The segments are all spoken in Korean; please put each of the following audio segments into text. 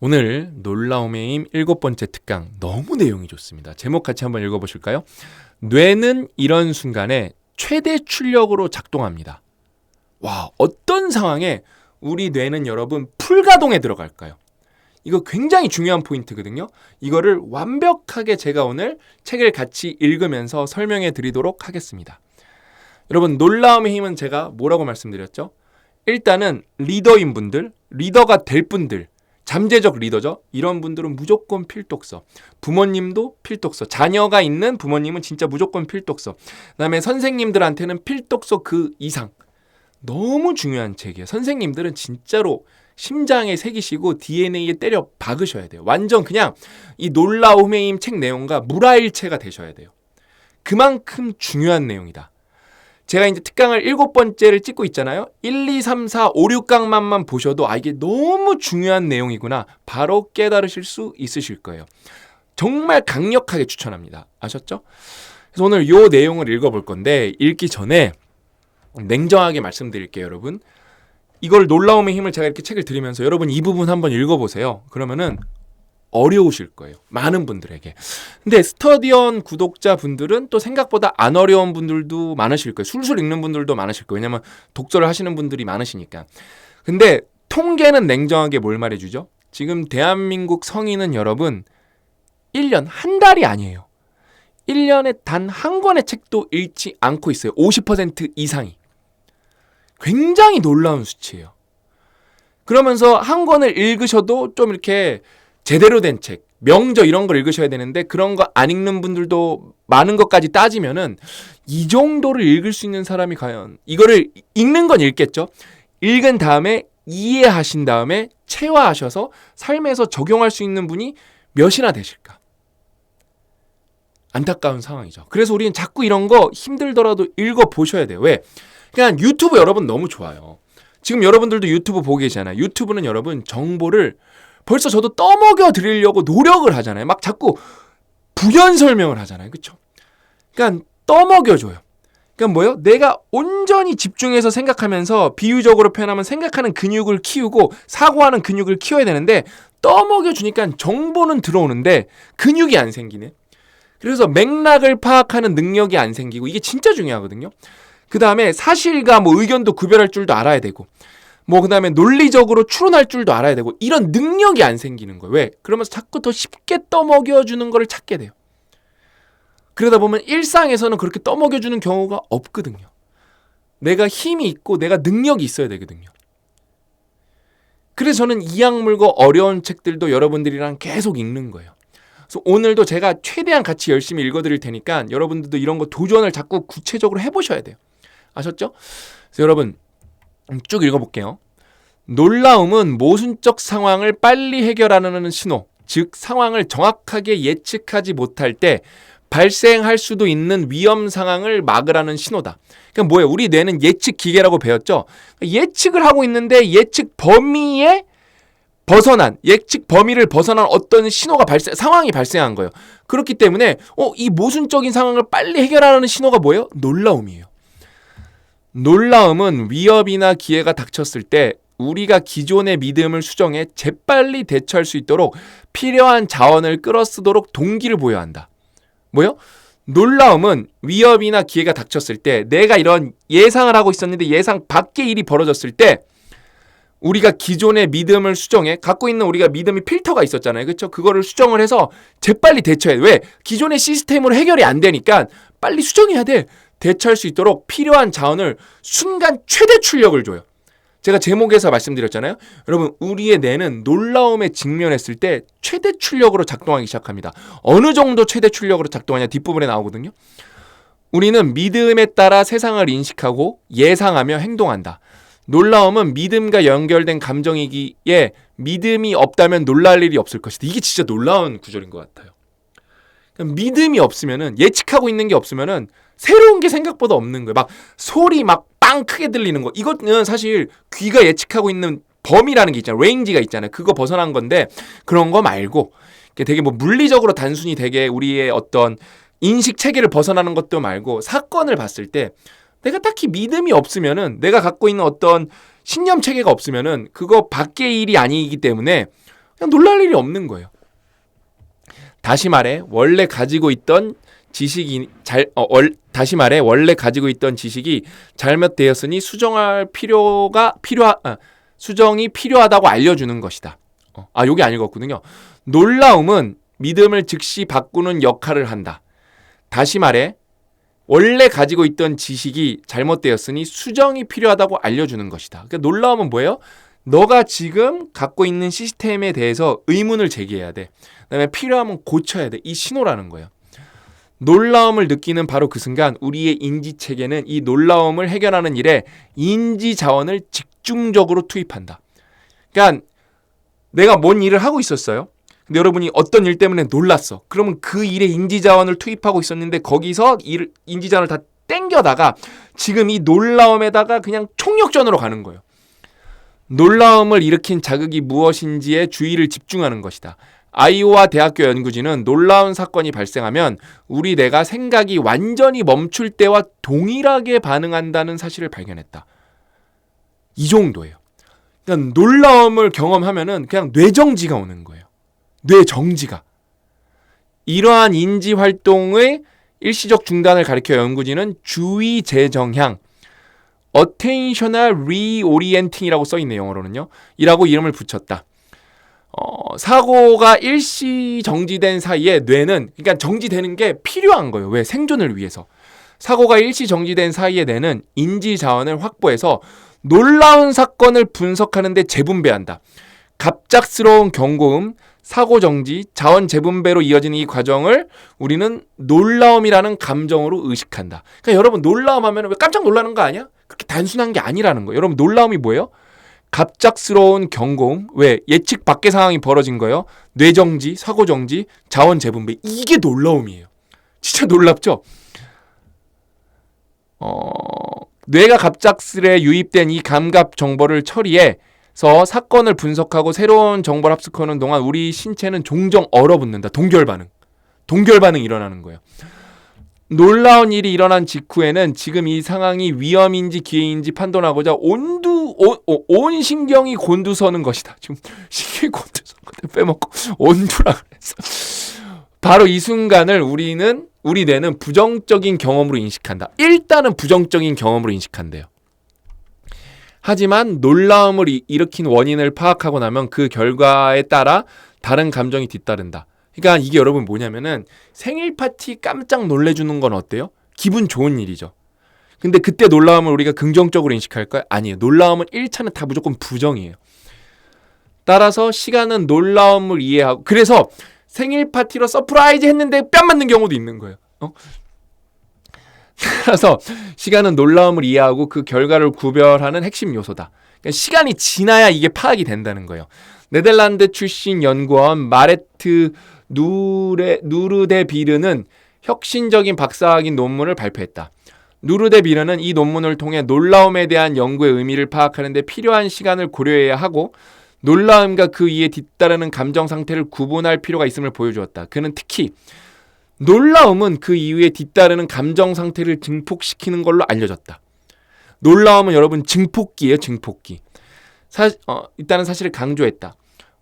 오늘 놀라움의 힘 일곱 번째 특강 너무 내용이 좋습니다. 제목 같이 한번 읽어보실까요? 뇌는 이런 순간에 최대 출력으로 작동합니다. 와, 어떤 상황에 우리 뇌는 여러분 풀가동에 들어갈까요? 이거 굉장히 중요한 포인트거든요. 이거를 완벽하게 제가 오늘 책을 같이 읽으면서 설명해 드리도록 하겠습니다. 여러분, 놀라움의 힘은 제가 뭐라고 말씀드렸죠? 일단은 리더인 분들, 리더가 될 분들, 잠재적 리더죠. 이런 분들은 무조건 필독서. 부모님도 필독서. 자녀가 있는 부모님은 진짜 무조건 필독서. 그다음에 선생님들한테는 필독서 그 이상. 너무 중요한 책이에요. 선생님들은 진짜로 심장에 새기시고 DNA에 때려 박으셔야 돼요. 완전 그냥 이 놀라움의 힘 책 내용과 물화일체가 되셔야 돼요. 그만큼 중요한 내용이다. 제가 이제 특강을 일곱 번째를 찍고 있잖아요. 1, 2, 3, 4, 5, 6강만만 보셔도 아 이게 너무 중요한 내용이구나. 바로 깨달으실 수 있으실 거예요. 정말 강력하게 추천합니다. 아셨죠? 그래서 오늘 요 내용을 읽어 볼 건데 읽기 전에 냉정하게 말씀드릴게요, 여러분. 이걸 놀라움의 힘을 제가 이렇게 책을 드리면서 여러분 이 부분 한번 읽어 보세요. 그러면은 어려우실 거예요. 많은 분들에게. 근데 스터디언 구독자분들은 또 생각보다 안 어려운 분들도 많으실 거예요. 술술 읽는 분들도 많으실 거예요. 왜냐면 독서를 하시는 분들이 많으시니까. 근데 통계는 냉정하게 뭘 말해주죠? 지금 대한민국 성인은 여러분 1년, 한 달이 아니에요. 1년에 단 한 권의 책도 읽지 않고 있어요. 50% 이상이. 굉장히 놀라운 수치예요. 그러면서 한 권을 읽으셔도 좀 이렇게 제대로 된 책, 명저 이런 걸 읽으셔야 되는데 그런 거 안 읽는 분들도 많은 것까지 따지면은 이 정도를 읽을 수 있는 사람이 과연 이거를 읽는 건 읽겠죠. 읽은 다음에 이해하신 다음에 체화하셔서 삶에서 적용할 수 있는 분이 몇이나 되실까? 안타까운 상황이죠. 그래서 우리는 자꾸 이런 거 힘들더라도 읽어 보셔야 돼요. 왜? 그냥 유튜브 여러분 너무 좋아요. 지금 여러분들도 유튜브 보고 계시잖아요. 유튜브는 여러분 정보를 벌써 저도 떠먹여 드리려고 노력을 하잖아요. 막 자꾸 부연 설명을 하잖아요. 그렇죠? 그러니까 떠먹여 줘요. 그러니까 뭐요? 내가 온전히 집중해서 생각하면서 비유적으로 표현하면 생각하는 근육을 키우고 사고하는 근육을 키워야 되는데 떠먹여 주니까 정보는 들어오는데 근육이 안 생기네. 그래서 맥락을 파악하는 능력이 안 생기고 이게 진짜 중요하거든요. 그 다음에 사실과 뭐 의견도 구별할 줄도 알아야 되고 뭐 그다음에 논리적으로 추론할 줄도 알아야 되고 이런 능력이 안 생기는 거예요. 왜? 그러면서 자꾸 더 쉽게 떠먹여 주는 거를 찾게 돼요. 그러다 보면 일상에서는 그렇게 떠먹여 주는 경우가 없거든요. 내가 힘이 있고 내가 능력이 있어야 되거든요. 그래서 저는 이악물고 어려운 책들도 여러분들이랑 계속 읽는 거예요. 그래서 오늘도 제가 최대한 같이 열심히 읽어드릴 테니까 여러분들도 이런 거 도전을 자꾸 구체적으로 해보셔야 돼요. 아셨죠? 여러분 쭉 읽어볼게요. 놀라움은 모순적 상황을 빨리 해결하는 신호, 즉 상황을 정확하게 예측하지 못할 때 발생할 수도 있는 위험 상황을 막으라는 신호다. 그러니까 뭐예요? 우리 뇌는 예측 기계라고 배웠죠. 예측을 하고 있는데 예측 범위에 벗어난 예측 범위를 벗어난 어떤 신호가 발생 상황이 발생한 거예요. 그렇기 때문에 어 이 모순적인 상황을 빨리 해결하는 신호가 뭐예요? 놀라움이에요. 놀라움은 위협이나 기회가 닥쳤을 때 우리가 기존의 믿음을 수정해 재빨리 대처할 수 있도록 필요한 자원을 끌어쓰도록 동기를 보여야 한다. 뭐요? 놀라움은 위협이나 기회가 닥쳤을 때 내가 이런 예상을 하고 있었는데 예상 밖의 일이 벌어졌을 때 우리가 기존의 믿음을 수정해 갖고 있는 우리가 믿음이 필터가 있었잖아요. 그렇죠? 그거를 수정을 해서 재빨리 대처해. 왜? 기존의 시스템으로 해결이 안 되니까 빨리 수정해야 돼. 대처할 수 있도록 필요한 자원을 순간 최대 출력을 줘요. 제가 제목에서 말씀드렸잖아요. 여러분, 우리의 뇌는 놀라움에 직면했을 때 최대 출력으로 작동하기 시작합니다. 어느 정도 최대 출력으로 작동하냐 뒷부분에 나오거든요. 우리는 믿음에 따라 세상을 인식하고 예상하며 행동한다. 놀라움은 믿음과 연결된 감정이기에 믿음이 없다면 놀랄 일이 없을 것이다. 이게 진짜 놀라운 구절인 것 같아요. 믿음이 없으면은 예측하고 있는 게 없으면은 새로운 게 생각보다 없는 거예요. 막 소리 막 빵 크게 들리는 거. 이거는 사실 귀가 예측하고 있는 범위라는 게 있잖아요. 레인지가 있잖아요. 그거 벗어난 건데 그런 거 말고 되게 뭐 물리적으로 단순히 되게 우리의 어떤 인식 체계를 벗어나는 것도 말고 사건을 봤을 때 내가 딱히 믿음이 없으면은 내가 갖고 있는 어떤 신념 체계가 없으면은 그거 밖의 일이 아니기 때문에 그냥 놀랄 일이 없는 거예요. 다시 말해 원래 가지고 있던 지식이 잘 어, 월, 다시 말해 원래 가지고 있던 지식이 잘못되었으니 수정할 필요가 필요하 아, 수정이 필요하다고 알려주는 것이다. 어, 아 여기 안 읽었거든요. 놀라움은 믿음을 즉시 바꾸는 역할을 한다. 다시 말해 원래 가지고 있던 지식이 잘못되었으니 수정이 필요하다고 알려주는 것이다. 그러니까 놀라움은 뭐예요? 너가 지금 갖고 있는 시스템에 대해서 의문을 제기해야 돼. 그다음에 필요하면 고쳐야 돼. 이 신호라는 거예요. 놀라움을 느끼는 바로 그 순간 우리의 인지 체계는 이 놀라움을 해결하는 일에 인지 자원을 집중적으로 투입한다. 그러니까 내가 뭔 일을 하고 있었어요. 근데 여러분이 어떤 일 때문에 놀랐어. 그러면 그 일에 인지 자원을 투입하고 있었는데 거기서 일, 인지 자원을 다 땡겨다가 지금 이 놀라움에다가 그냥 총력전으로 가는 거예요. 놀라움을 일으킨 자극이 무엇인지에 주의를 집중하는 것이다. 아이오와 대학교 연구진은 놀라운 사건이 발생하면 우리 뇌가 생각이 완전히 멈출 때와 동일하게 반응한다는 사실을 발견했다. 이 정도예요. 그냥 놀라움을 경험하면은 그냥 뇌정지가 오는 거예요. 뇌정지가. 이러한 인지 활동의 일시적 중단을 가리켜 연구진은 주의 재정향 attentional reorienting이라고 써 있네요, 영어로는요. 이라고 이름을 붙였다. 어, 사고가 일시 정지된 사이에 뇌는 그러니까 정지되는 게 필요한 거예요. 왜? 생존을 위해서. 사고가 일시 정지된 사이에 뇌는 인지 자원을 확보해서 놀라운 사건을 분석하는 데 재분배한다. 갑작스러운 경고음, 사고 정지, 자원 재분배로 이어지는 이 과정을 우리는 놀라움이라는 감정으로 의식한다. 그러니까 여러분 놀라움 하면 왜 깜짝 놀라는 거 아니야? 그렇게 단순한 게 아니라는 거예요. 여러분 놀라움이 뭐예요? 갑작스러운 경고음, 왜 예측 밖의 상황이 벌어진 거예요? 뇌정지, 사고정지, 자원 재분배 이게 놀라움이에요. 진짜 놀랍죠? 어, 뇌가 갑작스레 유입된 이 감각 정보를 처리해서 사건을 분석하고 새로운 정보를 합숙하는 동안 우리 신체는 종종 얼어붙는다. 동결 반응. 동결 반응이 일어나는 거예요. 놀라운 일이 일어난 직후에는 지금 이 상황이 위험인지 기회인지 판단하고자 온두 온, 온 신경이 곤두서는 것이다. 지금 신경이 곤두서 빼먹고 온두라 그랬어. 바로 이 순간을 우리는 우리 뇌는 부정적인 경험으로 인식한다. 일단은 부정적인 경험으로 인식한대요. 하지만 놀라움을 일으킨 원인을 파악하고 나면 그 결과에 따라 다른 감정이 뒤따른다. 그러니까 이게 여러분 뭐냐면은 생일 파티 깜짝 놀래주는 건 어때요? 기분 좋은 일이죠. 근데 그때 놀라움을 우리가 긍정적으로 인식할까요? 아니에요. 놀라움은 1차는 다 무조건 부정이에요. 따라서 시간은 놀라움을 이해하고 그래서 생일 파티로 서프라이즈 했는데 뺨 맞는 경우도 있는 거예요. 어? 따라서 시간은 놀라움을 이해하고 그 결과를 구별하는 핵심 요소다. 그러니까 시간이 지나야 이게 파악이 된다는 거예요. 네덜란드 출신 연구원 마레트 누레, 누르데 비르는 혁신적인 박사학위 논문을 발표했다. 누르데 비르는 이 논문을 통해 놀라움에 대한 연구의 의미를 파악하는 데 필요한 시간을 고려해야 하고 놀라움과 그 위에 뒤따르는 감정 상태를 구분할 필요가 있음을 보여주었다. 그는 특히 놀라움은 그 이후에 뒤따르는 감정 상태를 증폭시키는 걸로 알려졌다. 놀라움은 여러분 증폭기예요, 증폭기. 사, 어, 있다는 사실을 강조했다.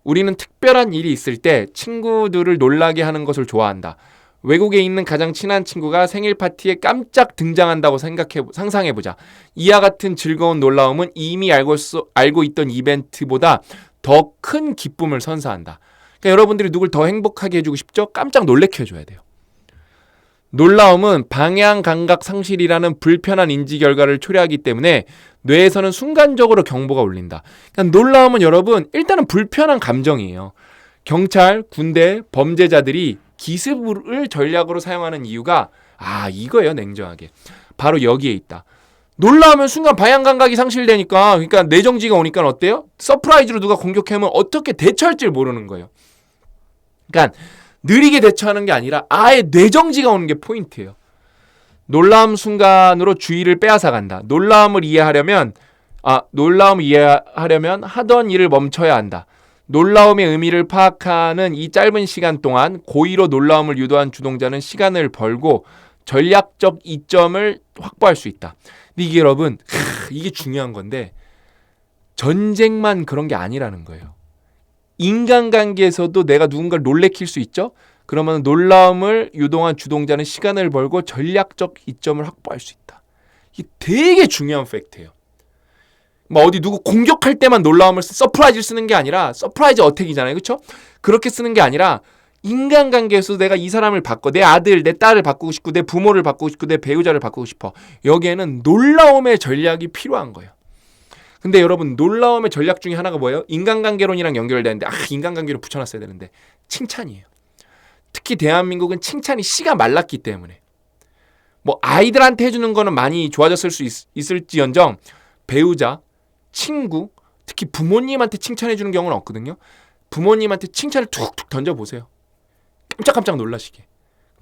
우리는 특별한 일이 있을 때 친구들을 놀라게 하는 것을 좋아한다. 외국에 있는 가장 친한 친구가 생일 파티에 깜짝 등장한다고 생각해 상상해 보자. 이와 같은 즐거운 놀라움은 이미 알고 수, 알고 있던 이벤트보다 더 큰 기쁨을 선사한다. 그러니까 여러분들이 누굴 더 행복하게 해주고 싶죠? 깜짝 놀래켜 줘야 돼요. 놀라움은 방향 감각 상실이라는 불편한 인지 결과를 초래하기 때문에 뇌에서는 순간적으로 경보가 울린다. 그러니까 놀라움은 여러분 일단은 불편한 감정이에요. 경찰, 군대, 범죄자들이 기습을 전략으로 사용하는 이유가 아 이거예요 냉정하게 바로 여기에 있다. 놀라우면 순간 방향 감각이 상실되니까 그러니까 내정지가 오니까 어때요? 서프라이즈로 누가 공격하면 어떻게 대처할지 모르는 거예요. 그러니까 느리게 대처하는 게 아니라 아예 뇌정지가 오는 게 포인트예요. 놀라움 순간으로 주의를 빼앗아 간다. 놀라움을 이해하려면 아, 놀라움을 이해하려면 하던 일을 멈춰야 한다. 놀라움의 의미를 파악하는 이 짧은 시간 동안 고의로 놀라움을 유도한 주동자는 시간을 벌고 전략적 이점을 확보할 수 있다. 근데 이게 여러분, 이게 중요한 건데 전쟁만 그런 게 아니라는 거예요. 인간관계에서도 내가 누군가를 놀래킬 수 있죠. 그러면 놀라움을 유동한 주동자는 시간을 벌고 전략적 이점을 확보할 수 있다. 이게 되게 중요한 팩트예요. 뭐 어디 누구 공격할 때만 놀라움을 쓰, 서프라이즈를 쓰는 게 아니라 서프라이즈 어택이잖아요. 그렇죠? 그렇게 쓰는 게 아니라 인간관계에서 내가 이 사람을 바꿔 내 아들, 내 딸을 바꾸고 싶고 내 부모를 바꾸고 싶고 내 배우자를 바꾸고 싶어. 여기에는 놀라움의 전략이 필요한 거예요. 근데 여러분 놀라움의 전략 중에 하나가 뭐예요? 인간관계론이랑 연결되는데 아 인간관계로 붙여놨어야 되는데 칭찬이에요. 특히 대한민국은 칭찬이 씨가 말랐기 때문에 뭐 아이들한테 해주는 거는 많이 좋아졌을 수 있, 있을지언정 배우자, 친구, 특히 부모님한테 칭찬해 주는 경우는 없거든요. 부모님한테 칭찬을 툭툭 던져 보세요. 깜짝깜짝 놀라시게.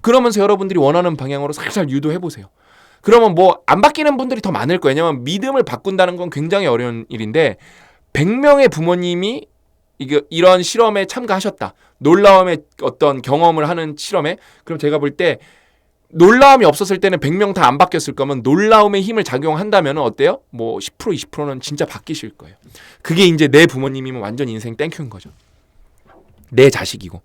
그러면서 여러분들이 원하는 방향으로 살살 유도해 보세요. 그러면 뭐 안 바뀌는 분들이 더 많을 거예요. 왜냐면 믿음을 바꾼다는 건 굉장히 어려운 일인데 100명의 부모님이 이게 이런 실험에 참가하셨다. 놀라움의 어떤 경험을 하는 실험에 그럼 제가 볼 때 놀라움이 없었을 때는 100명 다 안 바뀌었을 거면 놀라움의 힘을 작용한다면 어때요? 뭐 10% 20%는 진짜 바뀌실 거예요. 그게 이제 내 부모님이면 완전 인생 땡큐인 거죠. 내 자식이고.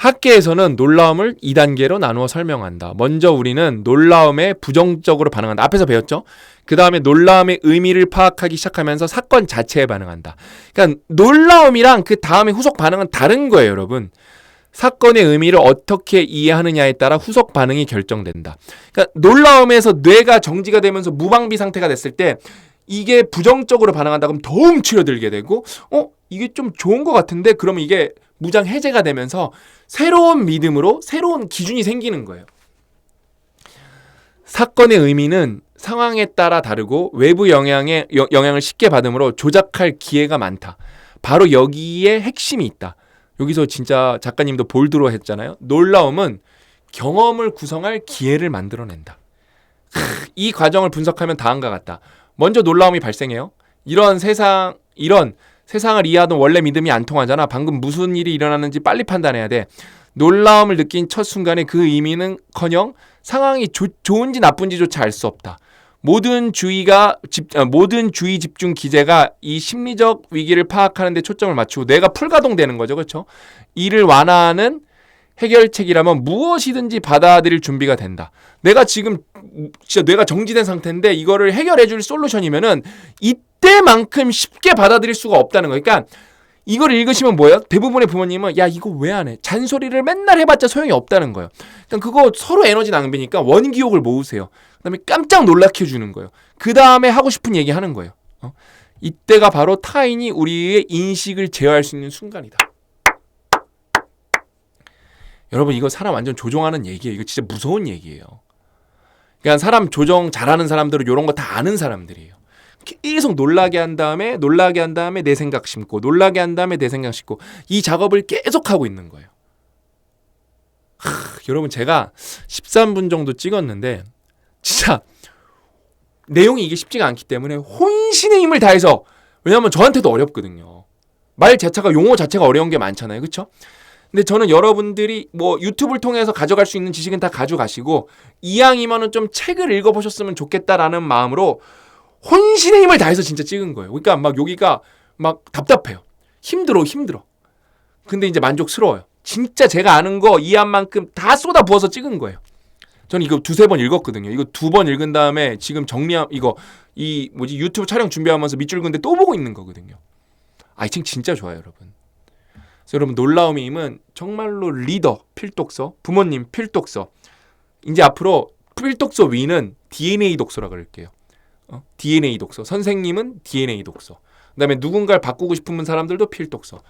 학계에서는 놀라움을 2단계로 나누어 설명한다. 먼저 우리는 놀라움에 부정적으로 반응한다. 앞에서 배웠죠? 그 다음에 놀라움의 의미를 파악하기 시작하면서 사건 자체에 반응한다. 그러니까 놀라움이랑 그 다음에 후속 반응은 다른 거예요, 여러분. 사건의 의미를 어떻게 이해하느냐에 따라 후속 반응이 결정된다. 그러니까 놀라움에서 뇌가 정지가 되면서 무방비 상태가 됐을 때 이게 부정적으로 반응한다 그러면 더 움츠려들게 되고 어 이게 좀 좋은 것 같은데 그러면 이게 무장 해제가 되면서 새로운 믿음으로 새로운 기준이 생기는 거예요. 사건의 의미는 상황에 따라 다르고 외부 영향에 영향을 쉽게 받으므로 조작할 기회가 많다. 바로 여기에 핵심이 있다. 여기서 진짜 작가님도 볼드로 했잖아요. 놀라움은 경험을 구성할 기회를 만들어낸다. 이 과정을 분석하면 다음과 같다. 먼저 놀라움이 발생해요. 이런 세상, 이런 세상을 이해하던 원래 믿음이 안 통하잖아. 방금 무슨 일이 일어나는지 빨리 판단해야 돼. 놀라움을 느낀 첫 순간에 그 의미는 커녕 상황이 조, 좋은지 나쁜지조차 알 수 없다. 모든 주의가 집, 아, 모든 주의 집중 기제가 이 심리적 위기를 파악하는 데 초점을 맞추고 뇌가 풀가동되는 거죠. 그렇죠? 이를 완화하는 해결책이라면 무엇이든지 받아들일 준비가 된다. 내가 지금 진짜 뇌가 정지된 상태인데 이거를 해결해 줄 솔루션이면은 이때만큼 쉽게 받아들일 수가 없다는 거예요. 그러니까 이걸 읽으시면 뭐예요? 대부분의 부모님은 야 이거 왜 안 해? 잔소리를 맨날 해봤자 소용이 없다는 거예요. 그러니까 그거 서로 에너지 낭비니까 원기욕을 모으세요. 그다음에 깜짝 놀라켜 주는 거예요. 그 다음에 하고 싶은 얘기 하는 거예요. 어? 이때가 바로 타인이 우리의 인식을 제어할 수 있는 순간이다. 여러분 이거 사람 완전 조종하는 얘기예요. 이거 진짜 무서운 얘기예요. 그러니까 사람 조정 잘하는 사람들은 이런 거 다 아는 사람들이에요. 계속 놀라게 한 다음에 놀라게 한 다음에 내 생각 심고 놀라게 한 다음에 내 생각 심고 이 작업을 계속 하고 있는 거예요. 하, 여러분 제가 13분 정도 찍었는데 진짜 내용이 이게 쉽지가 않기 때문에 혼신의 힘을 다해서 왜냐하면 저한테도 어렵거든요. 말 자체가 용어 자체가 어려운 게 많잖아요. 그렇죠? 근데 저는 여러분들이 뭐 유튜브를 통해서 가져갈 수 있는 지식은 다 가져가시고 이왕이면은 좀 책을 읽어보셨으면 좋겠다라는 마음으로 혼신의 힘을 다해서 진짜 찍은 거예요. 그러니까 막 여기가 막 답답해요. 힘들어, 힘들어. 근데 이제 만족스러워요. 진짜 제가 아는 거 이해한 만큼 다 쏟아 부어서 찍은 거예요. 저는 이거 두세 번 읽었거든요. 이거 두 번 읽은 다음에 지금 정리함 이거 이 뭐지 유튜브 촬영 준비하면서 밑줄 근데 또 보고 있는 거거든요. 아, 이책 진짜 좋아요, 여러분. 그래서 여러분 놀라움의 힘은 정말로 리더 필독서, 부모님 필독서. 이제 앞으로 필독서 위는 DNA 독서라 그럴게요. 어? DNA 독서. 선생님은 DNA 독서. 그다음에 누군가를 바꾸고 싶은 사람들도 필독서.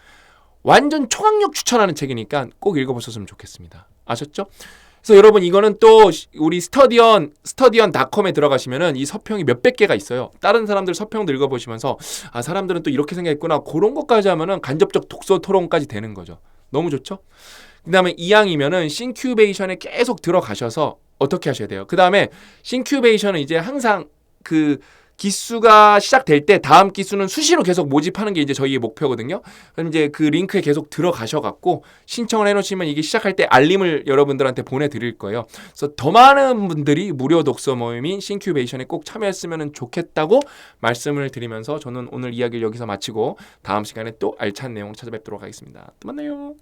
완전 총학력 추천하는 책이니까 꼭 읽어보셨으면 좋겠습니다. 아셨죠? 그래서 여러분 이거는 또 우리 스터디언 스터디언닷컴에 들어가시면은 이 서평이 몇백 개가 있어요. 다른 사람들 서평도 읽어보시면서 아 사람들은 또 이렇게 생각했구나 그런 것까지 하면은 간접적 독서 토론까지 되는 거죠. 너무 좋죠? 그다음에 이왕이면은 싱큐베이션에 계속 들어가셔서 어떻게 하셔야 돼요? 그다음에 싱큐베이션은 이제 항상 그 기수가 시작될 때 다음 기수는 수시로 계속 모집하는 게 이제 저희의 목표거든요. 그럼 이제 그 링크에 계속 들어가셔 갖고 신청을 해 놓으시면 이게 시작할 때 알림을 여러분들한테 보내 드릴 거예요. 그래서 더 많은 분들이 무료 독서 모임인 싱큐베이션에 꼭 참여했으면 좋겠다고 말씀을 드리면서 저는 오늘 이야기를 여기서 마치고 다음 시간에 또 알찬 내용 찾아뵙도록 하겠습니다. 또 만나요.